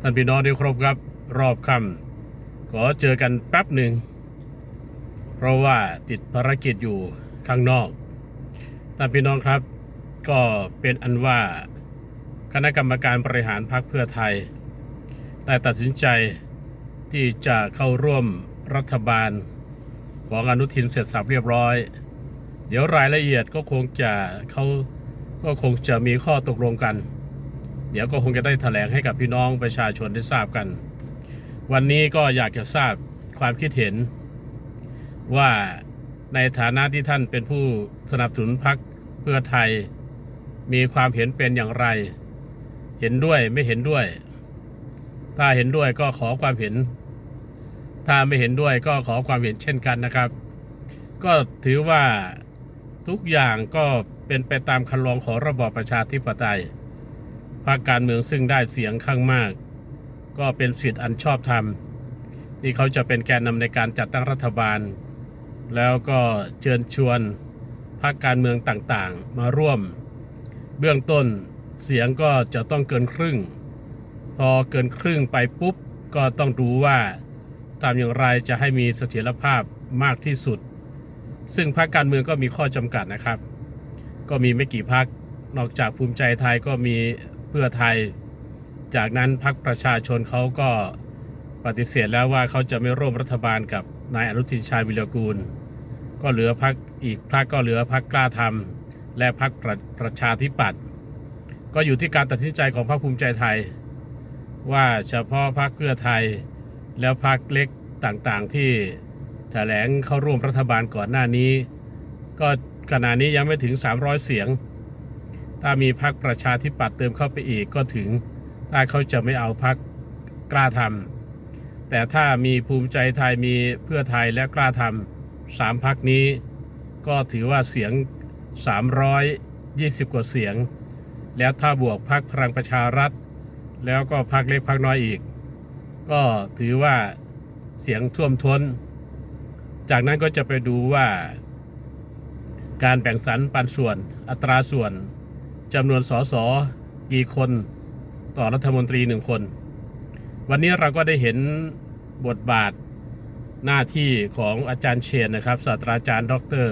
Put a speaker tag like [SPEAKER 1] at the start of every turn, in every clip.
[SPEAKER 1] ท่านพี่น้องที่ครบครับรอบค่ำขอเจอกันแป๊บหนึ่ง เพราะว่าติดภารกิจอยู่ข้างนอกท่านพี่น้องครับ ก็เป็นอันว่าคณะกรรมการบริหารพรรคเพื่อไทย ได้ตัดสินใจที่จะเข้าร่วมรัฐบาลของอนุทินเสร็จสับเรียบร้อย เดี๋ยวรายละเอียดก็คงจะเขาก็คงจะมีข้อตกลงกัน ดี๋ยวก็คงจะได้แถลงให้กับพี่น้องประชาชนได้ทราบกัน วันนี้ก็อยากจะทราบความคิดเห็น ว่าในฐานะที่ท่านเป็นผู้สนับสนุนพรรคเพื่อไทย มีความเห็นเป็นอย่างไร เห็นด้วยไม่เห็นด้วย ถ้าเห็นด้วยก็ขอความเห็น ถ้าไม่เห็นด้วยก็ขอความเห็นเช่นกันนะครับ ก็ถือว่าทุกอย่างก็เป็นไปตามคันลองของระบอบประชาธิปไตย พรรคการเมืองซึ่งได้เสียงข้างมาก ก็เป็นสิทธิ์อันชอบธรรมที่เขาจะเป็นแกนนำในการจัดตั้งรัฐบาล แล้วก็เชิญชวนพรรคการเมืองต่างๆ มาร่วม เบื้องต้นเสียงก็จะต้องเกินครึ่ง พอเกินครึ่งไปปุ๊บก็ต้องดูว่าทำอย่างไรจะให้มีเสถียรภาพมากที่สุด ซึ่งพรรคการเมืองก็มีข้อจำกัดนะครับ ก็มีไม่กี่พรรคนอกจากภูมิใจไทยก็มี เพื่อไทย จากนั้นพรรคประชาชนเขาก็ปฏิเสธแล้วว่าเขาจะไม่ร่วมรัฐบาลกับนายอนุทินชาญวิรกูล ก็เหลือพรรคอีกพรรคก็เหลือพรรคกล้าทำและพรรคประประชาธิปัตย์ก็อยู่ที่การตัดสินใจของพรรคภูมิใจไทย ว่าเฉพาะพรรคเพื่อไทย แล้วพรรคเล็กต่างๆที่แถลงเข้าร่วมรัฐบาลก่อนหน้านี้ ก็ขณะนี้ยังไม่ถึง 300 เสียง ถ้ามีพรรคประชาธิปัตย์เติมเข้าไปอีกก็ถึง ถ้าเขาจะไม่เอาพรรคกล้าทำแต่ถ้ามีภูมิใจไทยมีเพื่อไทยและกล้าทำสามพรรคนี้ ก็ถือว่าเสียง 320 กว่าเสียง แล้วถ้าบวกพรรคพลังประชารัฐ แล้วก็พรรคเล็กพรรคน้อยอีก ก็ถือว่าเสียงท่วมท้น จากนั้นก็จะไปดูว่า การแบ่งสรรปันส่วนอัตราส่วน จำนวนสสกี่คนต่อรัฐมนตรีหนึ่งคน วันนี้เราก็ได้เห็นบทบาทหน้าที่ของอาจารย์เชนนะครับศาสตราจารย์ ดร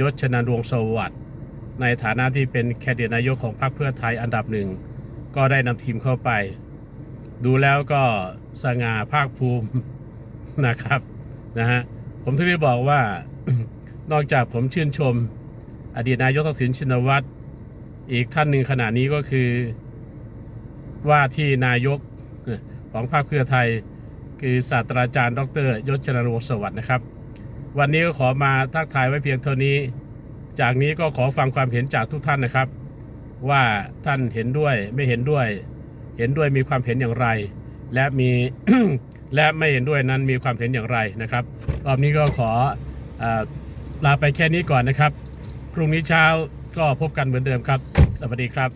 [SPEAKER 1] ยศชนันดวงสวัสดิ์ในฐานะที่เป็นแคนดิเดตนายกของพรรคเพื่อไทยอันดับหนึ่ง ก็ได้นำทีมเข้าไป ดูแล้วก็สง่าภาคภูมินะครับนะฮะผมถึงได้บอกว่านอกจากผมชื่นชม อดีตนายกทักษิณชินวัตร อีกท่านหนึ่งขณะนี้ก็คือ ว่าที่นายกของพรรคเพื่อไทย คือศาสตราจารย์ ดรยศชนนวงสวัสดิ์นะครับ วันนี้ก็ขอมาทักทายไว้เพียงเท่านี้ จากนี้ก็ขอฟังความเห็นจากทุกท่านนะครับ ว่าท่านเห็นด้วยไม่เห็นด้วย เห็นด้วยมีความเห็นอย่างไร และมีและไม่เห็นด้วยนั้นมีความเห็นอย่างไรนะครับรอบนี้ก็ขออลาไปแค่นี้ก่อนนะครับ พรุ่งนี้เช้าก็พบกันเหมือนเดิมครับ สวัสดีครับ